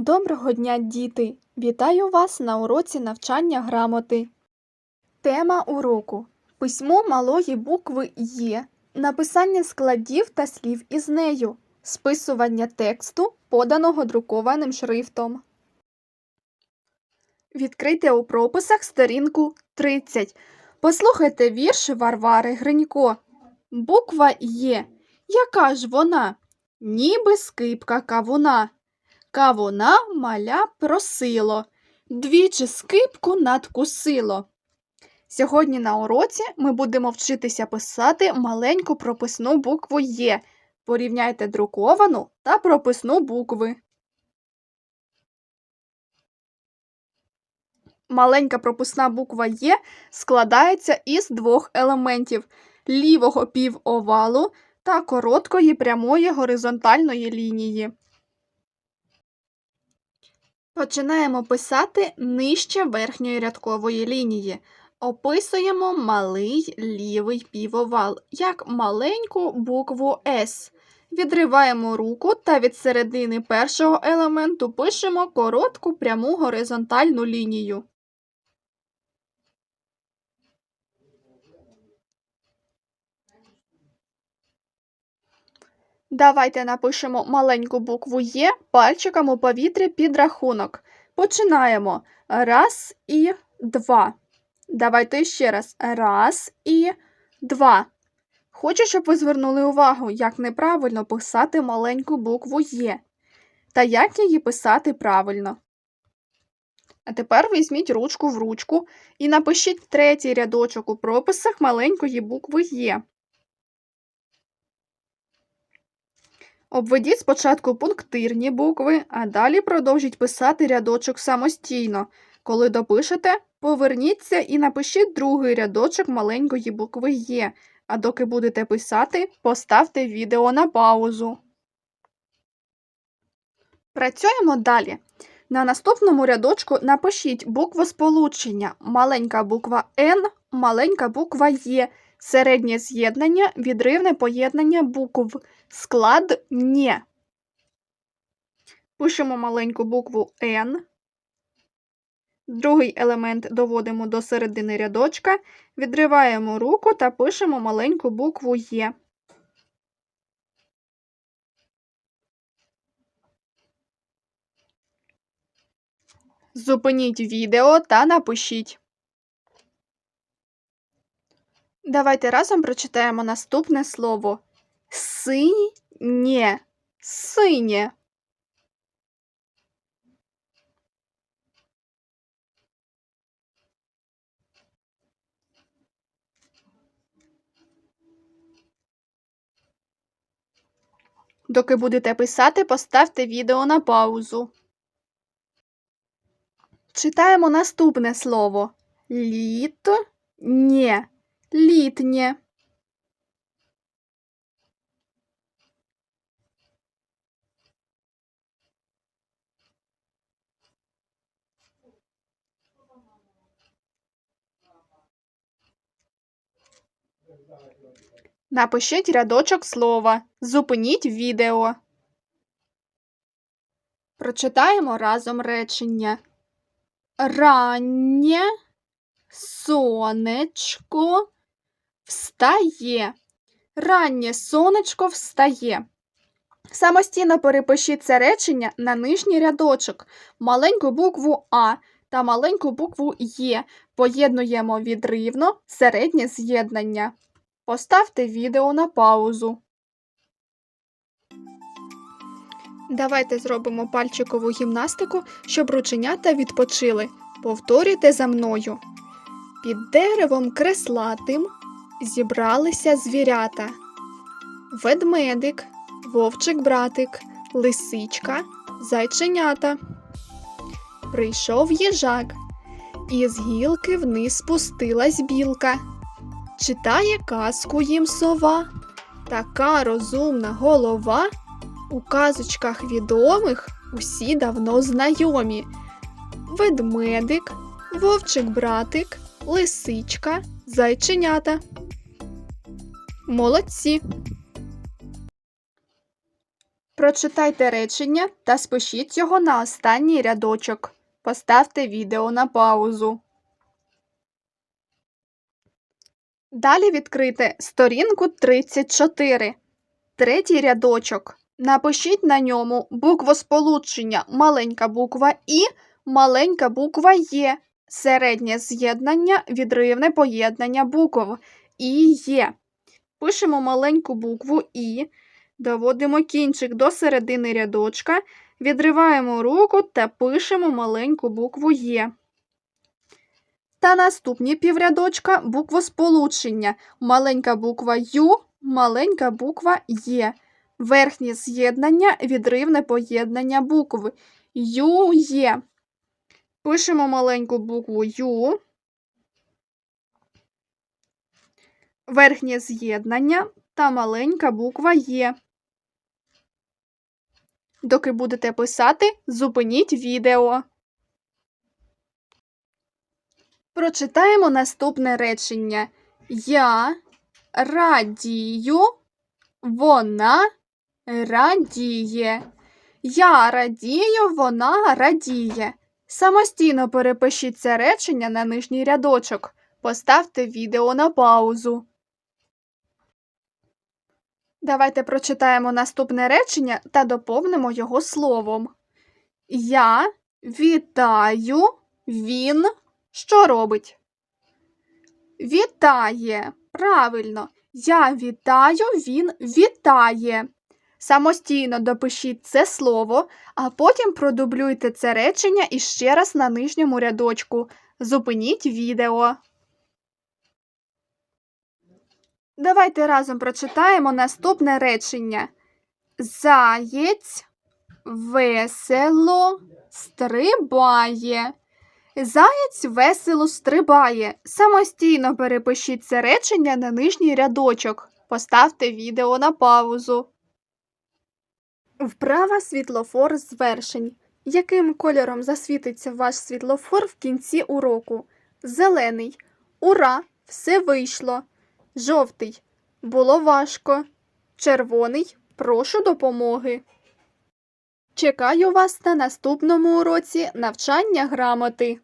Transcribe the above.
Доброго дня, діти! Вітаю вас на уроці навчання грамоти. Тема уроку Письмо малої букви Є, написання складів та слів із нею, списування тексту, поданого друкованим шрифтом. Відкрийте у прописах сторінку 30. Послухайте вірш Варвари Гринько. Буква Є. Яка ж вона? Ніби скипка кавуна. Кавуна маля просило, двічі скипку надкусило. Сьогодні на уроці ми будемо вчитися писати маленьку прописну букву Є. Порівняйте друковану та прописну букви. Маленька прописна буква Є складається із двох елементів лівого півовалу та короткої прямої горизонтальної лінії. Починаємо писати нижче верхньої рядкової лінії. Описуємо малий лівий півовал, як маленьку букву С. Відриваємо руку та від середини першого елементу пишемо коротку пряму горизонтальну лінію. Давайте напишемо маленьку букву Є пальчиком у повітрі під рахунок. Починаємо. Раз і два. Давайте ще раз. Раз і два. Хочу, щоб ви звернули увагу, як неправильно писати маленьку букву Є. Та як її писати правильно. А тепер візьміть ручку в ручку і напишіть третій рядочок у прописах маленької букви Є. Обведіть спочатку пунктирні букви, а далі продовжіть писати рядочок самостійно. Коли допишете, поверніться і напишіть другий рядочок маленької букви Є. А доки будете писати, поставте відео на паузу. Працюємо далі. На наступному рядочку напишіть букву сполучення маленька буква Н, маленька буква Є, середнє з'єднання, відривне поєднання букв. Склад «нє». Пишемо маленьку букву Н. Другий елемент доводимо до середини рядочка, відриваємо руку та пишемо маленьку букву Є. Зупиніть відео та напишіть. Давайте разом прочитаємо наступне слово. Синє. Синє. Доки будете писати, поставте відео на паузу. Читаємо наступне слово. Літнє. Літнє. Напишіть рядочок слова. Зупиніть відео. Прочитаємо разом речення. Раннє сонечко встає. Раннє сонечко встає. Самостійно перепишіть це речення на нижній рядочок. Маленьку букву А та маленьку букву Є. Поєднуємо відривно середнє з'єднання. Поставте відео на паузу. Давайте зробимо пальчикову гімнастику, щоб рученята відпочили. Повторюйте за мною. Під деревом креслатим зібралися звірята. Ведмедик, вовчик-братик, лисичка, зайченята. Прийшов їжак, і з гілки вниз спустилась білка. Читає казку їм сова, така розумна голова. У казочках відомих усі давно знайомі. Ведмедик, вовчик-братик, лисичка, зайченята. Молодці. Прочитайте речення та спишіть його на останній рядочок. Поставте відео на паузу. Далі відкрийте сторінку 34. Третій рядочок. Напишіть на ньому буквосполучення маленька буква І, маленька буква Є, середнє з'єднання, відривне поєднання букв І Є. Пишемо маленьку букву І, доводимо кінчик до середини рядочка, відриваємо руку та пишемо маленьку букву Є. Та наступні піврядочка буквосполучення. Маленька буква Ю, маленька буква Є. Верхнє з'єднання, відривне поєднання букв. Ю є. Пишемо маленьку букву Ю. Верхнє з'єднання та маленька буква Є. Доки будете писати, зупиніть відео. Прочитаємо наступне речення. Я радію, вона радіє. Я радію, вона радіє. Самостійно перепишіть це речення на нижній рядочок. Поставте відео на паузу. Давайте прочитаємо наступне речення та доповнимо його словом. Я вітаю, він що робить? Вітає. Правильно. Я вітаю, він вітає. Самостійно допишіть це слово, а потім продублюйте це речення іще раз на нижньому рядочку. Зупиніть відео. Давайте разом прочитаємо наступне речення. Заєць весело стрибає. Заєць весело стрибає. Самостійно перепишіть це речення на нижній рядочок. Поставте відео на паузу. Вправа світлофор звершень. Яким кольором засвітиться ваш світлофор в кінці уроку? Зелений. Ура! Все вийшло. Жовтий. Було важко. Червоний. Прошу допомоги. Чекаю вас на наступному уроці навчання грамоти.